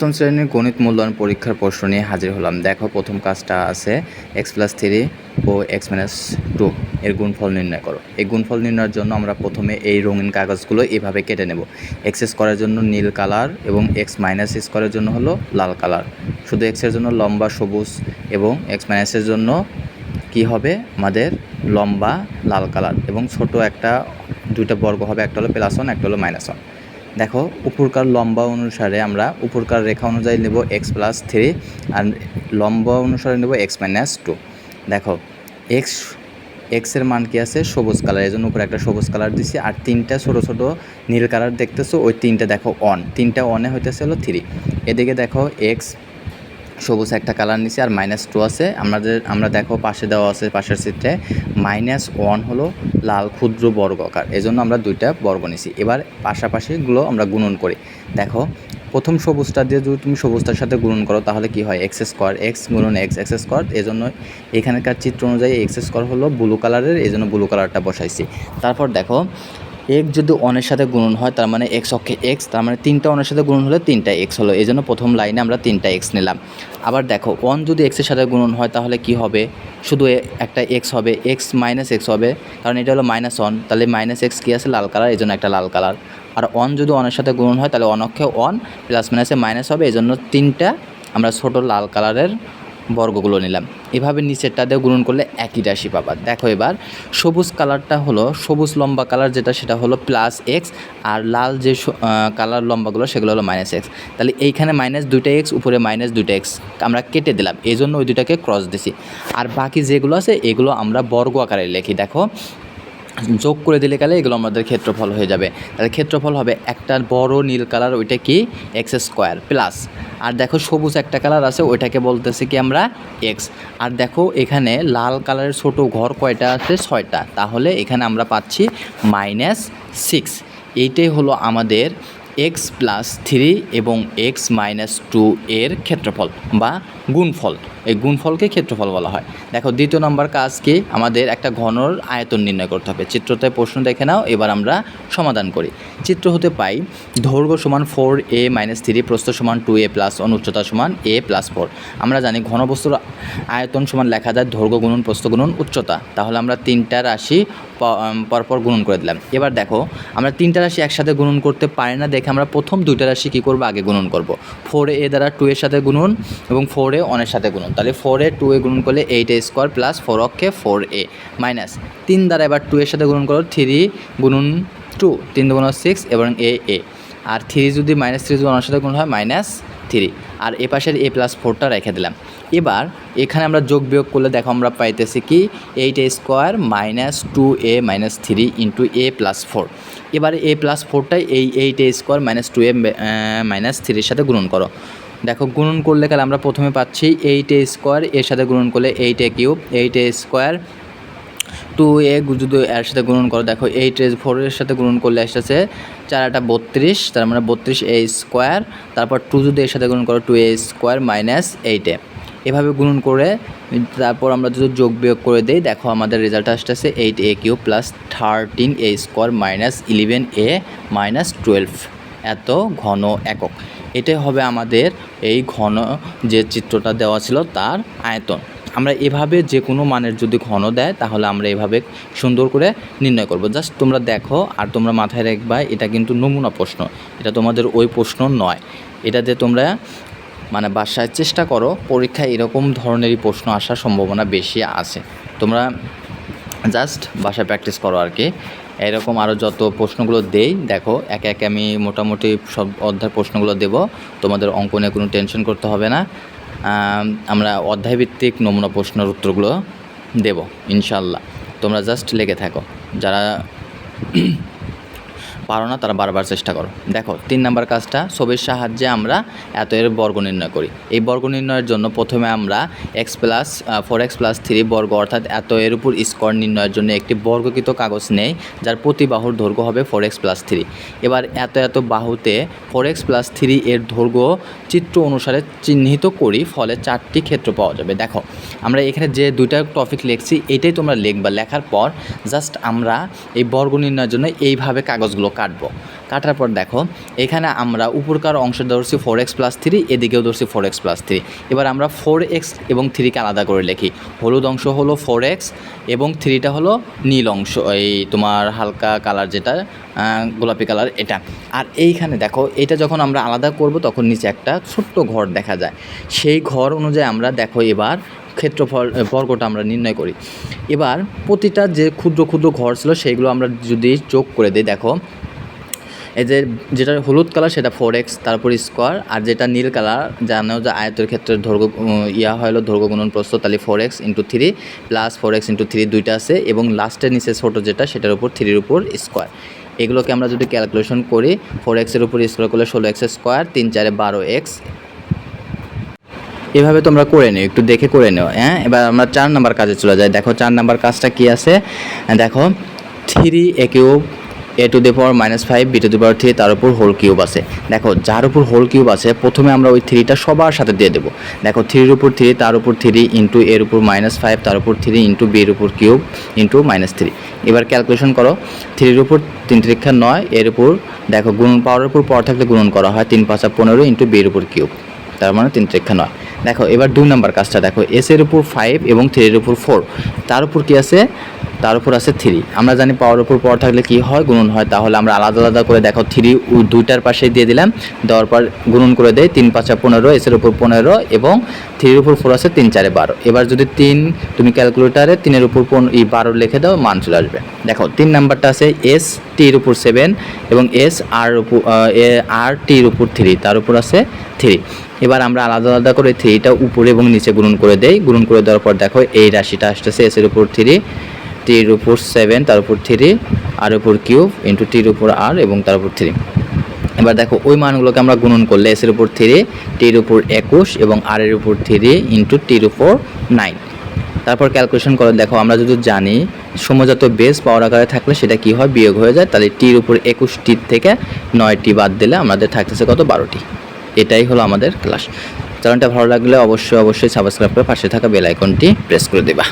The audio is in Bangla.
প্রথম শ্রেণির গণিত মূল্যায়ন পরীক্ষার প্রশ্ন নিয়ে হাজির হলাম। দেখো, প্রথম কাজটা আছে এক্স প্লাস থ্রি ও এক্স মাইনাস টু এর গুণফল নির্ণয় করো। এই গুণফল নির্ণয়ের জন্য আমরা প্রথমে এই রঙিন কাগজগুলো এভাবে কেটে নেব। এক্স স্কোয়ারের জন্য নীল কালার এবং এক্স মাইনাস স্কোয়ারের জন্য হলো লাল কালার শুধু এক্সের জন্য লম্বা, সবুজ এবং এক্স মাইনাসের জন্য কি হবে? আমাদের লম্বা, লাল কালার এবং ছোট একটা, দুইটা বর্গ হবে, একটা হলো প্লাস ওয়ান একটা হলো মাইনাস ওয়ান দেখো, উপরকার লম্বা অনুসারে আমরা উপরকার রেখা অনুযায়ী নেব এক্স প্লাস থ্রি আর লম্বা অনুসারে নেব এক্স মাইনাস টু দেখো এক্স এক্সের মান কি আছে? সবুজ কালার এই জন্য উপরে একটা সবুজ কালার দিছি। আর তিনটা ছোটো ছোটো নীল কালার দেখতেছো, ওই তিনটা দেখো অন তিনটা অনে হইতেছে হলো থ্রি এদিকে দেখো এক্স সবুজ একটা কালার নিছি আর মাইনাস টু আছে। আমাদের আমরা দেখো পাশে দেওয়া আছে, পাশের চিত্রে মাইনাস ওয়ান হলো লাল ক্ষুদ্র বর্গকার এই জন্য আমরা দুইটা বর্গ নিছি। এবার পাশাপাশিগুলো আমরা গুণন করি। দেখো, প্রথম সবুজটা দিয়ে যদি তুমি সবুজটার সাথে গুণন করো, তাহলে কি হয়? এক্স স্কোয়ার এক্স গুণন এক্স এক্স স্কোয়ার এই জন্য এখানকার চিত্র অনুযায়ী এক্স স্কোয়ার হলো ব্লু কালারের এই জন্য ব্লু কালারটা বসাইছি। তারপর দেখো এক্স যদি অনের সাথে গুণন হয়, তার মানে এক্স অক্ষে এক্স, তার মানে তিনটা অনের সাথে গুণন হলে তিনটা এক্স হলো। এই জন্য প্রথম লাইনে আমরা তিনটা এক্স নিলাম। আবার দেখো, ওয়ান যদি এক্সের সাথে গুণন হয়, তাহলে কি হবে? শুধু একটা এক্স হবে, এক্স মাইনাস এক্স হবে, কারণ এটা হলো মাইনাস ওয়ান। তাহলে মাইনাস এক্স কী আছে? লাল কালার, এই জন্য একটা লাল কালার। আর ওয়ান যদি অনের সাথে গুণন হয়, তাহলে অন অক্ষে ওয়ান, প্লাস মাইনাসে মাইনাস হবে, এই জন্য তিনটা আমরা ছোটো লাল কালারের বর্গগুলো নিলাম। এভাবে নিচেরটা দিয়ে গুণন করলে একই রাশি পাবা। দেখো এবার, সবুজ কালারটা হলো, সবুজ লম্বা কালার যেটা, সেটা হলো প্লাস এক্স আর লাল যে কালার লম্বাগুলো, সেগুলো হলো মাইনাস এক্স তাহলে এইখানে মাইনাস দুইটা এক্স উপরে মাইনাস দুইটা এক্স আমরা কেটে দিলাম এই জন্য ওই দুটাকে ক্রস দিছি। আর বাকি যেগুলো আছে, এগুলো আমরা বর্গ আকারে লেখি। দেখো যোগ করে দিলে গেলে এগুলো আমাদের ক্ষেত্রফল হয়ে যাবে। তাহলে ক্ষেত্রফল হবে একটা বড় নীল কালার, ওইটা কি? এক্স স্কোয়ার প্লাস আর দেখো সবুজ একটা কালার আছে, ওইটাকে বলতেছি কি আমরা এক্স আর দেখো এখানে লাল কালারের ছোট ঘর কয়টা আছে? ছয়টা। তাহলে এখানে আমরা পাচ্ছি মাইনাস সিক্স এইটাই হলো আমাদের এক্স প্লাস থ্রি এবং এক্স মাইনাস টু এর ক্ষেত্রফল বা গুণফল। এই গুণফলকে ক্ষেত্রফল বলা হয়। দেখো, দ্বিতীয় নম্বর কাজ কি? আমাদের একটা ঘনর আয়তন নির্ণয় করতে হবে। চিত্রতে প্রশ্ন দেখে নাও, এবার আমরা সমাধান করি। চিত্র হতে পাই, দৈর্ঘ্য সমান ফোর এ মাইনাস থ্রি প্রস্থ সমান টু এ প্লাস ওয়ান উচ্চতা সমান এ প্লাস ফোর আমরা জানি ঘনবস্তুর আয়তন সমান লেখা যায় দৈর্ঘ্য গুণন, প্রস্থ গুণন, উচ্চতা। তাহলে আমরা তিনটা রাশি পরপর গুণন করে দিলাম। এবার দেখো, আমরা তিনটা রাশি একসাথে গুণন করতে পারি না, দেখে আমরা প্রথম দুইটা রাশি কী করব? আগে গুণন করব। ফোর এ দ্বারা টু এর সাথে গুণন এবং ফোর এ ওয়ানের সাথে গুণন। তাহলে ফোর এ টু এ গুণন করলে eight A square plus four অক্ষে ফোর এ মাইনাস তিন দ্বারা এবার টু এর সাথে গুণন করো থ্রি গুণন টু তিন দুগুণ সিক্স এবং এ এ। আর থ্রি যদি মাইনাস থ্রি যদি ওনার সাথে গুণ হয় মাইনাস থ্রি আর এ পাশের এ প্লাস ফোরটা রেখে দিলাম। এবার এখানে আমরা যোগ বিয়োগ করলে দেখো আমরা পাইতেছি কি? Eight A square minus two A minus three into A plus four এবারে এ প্লাস ফোরটাই এই eight A square minus two A minus থ্রির সাথে গুণন করো। দেখো গুণন করলে কালে আমরা প্রথমে পাচ্ছি এইট এ স্কোয়ার এর সাথে গুণন করলে eight A cube eight A square two A যদি এর সাথে গুণন করো। দেখো এইট এ ফোরের সাথে গুণন করলে এসেছে চার আটা বত্রিশ, তার মানে বত্রিশ এ স্কোয়ার তারপর টু যদি এর সাথে গুণন করো টু এ স্কোয়ার মাইনাস এইটে এভাবে গুণন করে, তারপর আমরা যদি যোগ বিয়োগ করে দিই, দেখো আমাদের রেজাল্ট আসতেছে eight A cube plus thirteen A square minus eleven A minus twelve এত ঘন একক। এটাই হবে আমাদের এই ঘন যে চিত্রটা দেওয়া ছিল তার আয়তন। আমরা এভাবে যে কোনো মানের যদি ঘন দেয়, তাহলে আমরা এভাবে সুন্দর করে নির্ণয় করব। জাস্ট তোমরা দেখো আর তোমরা মাথায় রাখবা, এটা কিন্তু নমুনা প্রশ্ন। এটা তোমাদের ওই প্রশ্ন নয়। এটাতে তোমরা মানে বাসায় চেষ্টা করো, পরীক্ষায় এরকম ধরনেরই প্রশ্ন আসার সম্ভাবনা বেশি আছে। তোমরা জাস্ট বাসায় প্র্যাকটিস করো আর কি। এরকম আরও যত প্রশ্নগুলো দেই, দেখো, একে একে আমি মোটামুটি সব অধ্যায় প্রশ্নগুলো দেব। তোমাদের অঙ্ক নিয়ে কোনো টেনশন করতে হবে না। আমরা অধ্যায়ভিত্তিক নমুনা প্রশ্নের উত্তরগুলো দেব ইনশাল্লাহ তোমরা জাস্ট লেগে থাকো। যারা পারো না, তারা বারবার চেষ্টা করো। দেখো, তিন নাম্বার কাজটা, ছবির সাহায্যে আমরা এত এর বর্গ নির্ণয় করি। এই বর্গ নির্ণয়ের জন্য প্রথমে আমরা X plus four X plus three বর্গ, অর্থাৎ এত এর উপর স্কোয়ার নির্ণয়ের জন্য একটি বর্গকৃত কাগজ নেই, যার প্রতি বাহুর দৈর্ঘ্য হবে ফোর এক্স প্লাস থ্রি এবার এত এত বাহুতে ফোর এক্স প্লাস থ্রি এর দৈর্ঘ্য চিত্র অনুসারে চিহ্নিত করি, ফলে চারটি ক্ষেত্র পাওয়া যাবে। দেখো, আমরা এখানে যে দুইটা টপিক লিখছি, এটাই তোমরা লিখবা। লেখার পর জাস্ট আমরা এই বর্গ নির্ণয়ের জন্য এইভাবে কাগজগুলো কাটবো। কাটার পর দেখো, এখানে আমরা উপরকার অংশে ধরছি ফোর এক্স প্লাস থ্রি এদিকেও ধরছি ফোর এক্স প্লাস থ্রি এবার আমরা ফোর এক্স এবং থ্রিকে আলাদা করে লিখি। হলুদ অংশ হলো ফোর এক্স এবং থ্রিটা হলো নীল অংশ, এই তোমার হালকা কালার যেটা গোলাপি কালার এটা। আর এইখানে দেখো, এটা যখন আমরা আলাদা করব তখন নিচে একটা ছোট্ট ঘর দেখা যায়। সেই ঘর অনুযায়ী আমরা দেখো এবার ক্ষেত্রফল বর্গটা আমরা নির্ণয় করি। এবার প্রতিটা যে ক্ষুদ্র ক্ষুদ্র ঘর ছিল সেইগুলো আমরা যদি যোগ করে দিই, দেখো এই যে যেটা হলুদ কালার সেটা ফোর এক্স তারপর স্কোয়ার আর যেটা নীল কালার জানো যে আয়তের ক্ষেত্রে উম, ইয়া হলো দৈর্ঘ্য গুণন প্রস্থ তাহলে four X into three plus four X into three দুইটা আছে এবং লাস্টের নিচে ছোটো যেটা সেটার উপর থ্রির উপর স্কোয়ার এগুলোকে আমরা যদি ক্যালকুলেশন করি ফোর এক্সের উপর স্কোয়ার করলে ষোলো এক্স স্কোয়ার তিন চারে বারো এক্স এভাবে তোমরা করে নিও একটু দেখে করে নিও হ্যাঁ? এবার আমরা চার নাম্বার কাজে চলে যাই। দেখো চার নাম্বার কাজটা কি আছে? দেখো three A cube A two the power minus five B two the power three তার উপর হোল কিউব আছে। দেখো, যার উপর হোল কিউব আছে, প্রথমে আমরা ওই থ্রিটা সবার সাথে দিয়ে দেবো। দেখো থ্রির উপর থ্রি তার উপর থ্রি ইন্টু এর উপর মাইনাস ফাইভ তার উপর থ্রি ইন্টু বির উপর কিউব ইন্টু মাইনাস থ্রি এবার ক্যালকুলেশন করো থ্রির উপর তিন তিরিক্ষা নয় এর উপর, দেখো, গুণন পাওয়ার উপর পর থাকলে গুণন করা হয় তিন পাঁচা পনেরো ইন্টু বির উপর কিউব তার মানে তিন তিরিক্ষা নয়। দেখো, এবার দুই নাম্বার কাজটা দেখো এস এর উপর ফাইভ এবং থ্রির উপর ফোর তার উপর কি আছে? তার উপর আছে থ্রি। আমরা জানি পাওয়ার উপর পর থাকলে কি হয়? গুণন হয়। তাহলে আমরা আলাদা আলাদা করে দেখো, থ্রি দুইটার পাশে দিয়ে দিলাম। দেওয়ার পর গুণন করে দেয় তিন পাঁচা পনেরো এসের উপর পনেরো এবং থ্রির উপর ফোর আছে তিন চারে বারো। এবার যদি তিন, তুমি ক্যালকুলেটারে তিনের উপর এই বারো লিখে দাও, মান চলে আসবে। দেখো, তিন নাম্বারটা আছে এস টির উপর সেভেন এবং এস, আর উপর আর টির উপর থ্রি তার উপর আছে থ্রি এবার আমরা আলাদা আলাদা করে থ্রিটা উপরে এবং নিচে গুণন করে দেই। গুণন করে দেওয়ার পর দেখো, এই রাশিটা আসতেছে এসের উপর থ্রি টির উপর সেভেন তার উপর থ্রি আর উপর কিউব ইন্টু টির উপর আর এবং তার উপর থ্রি এবার দেখো, ওই মানগুলোকে আমরা গুণন করলে এসের উপর থ্রি টির উপর একুশ এবং আর এর উপর থ্রি ইন্টু টির উপর নাইন তারপর ক্যালকুলেশন করে, দেখো, আমরা যদি জানি সমজাত বেস পাওয়ার আকারে থাকলে সেটা কি হয়? বিয়োগ হয়ে যায়, তাহলে টির উপর একুশ টির থেকে নয়টি বাদ দিলে আমাদের থাকতেছে কত? বারোটি এটাই হলো আমাদের ক্লাস চ্যানেলটা ভালো লাগলে অবশ্যই অবশ্যই সাবস্ক্রাইব করে পাশে থাকা বেল আইকনটি প্রেস করে দেবা।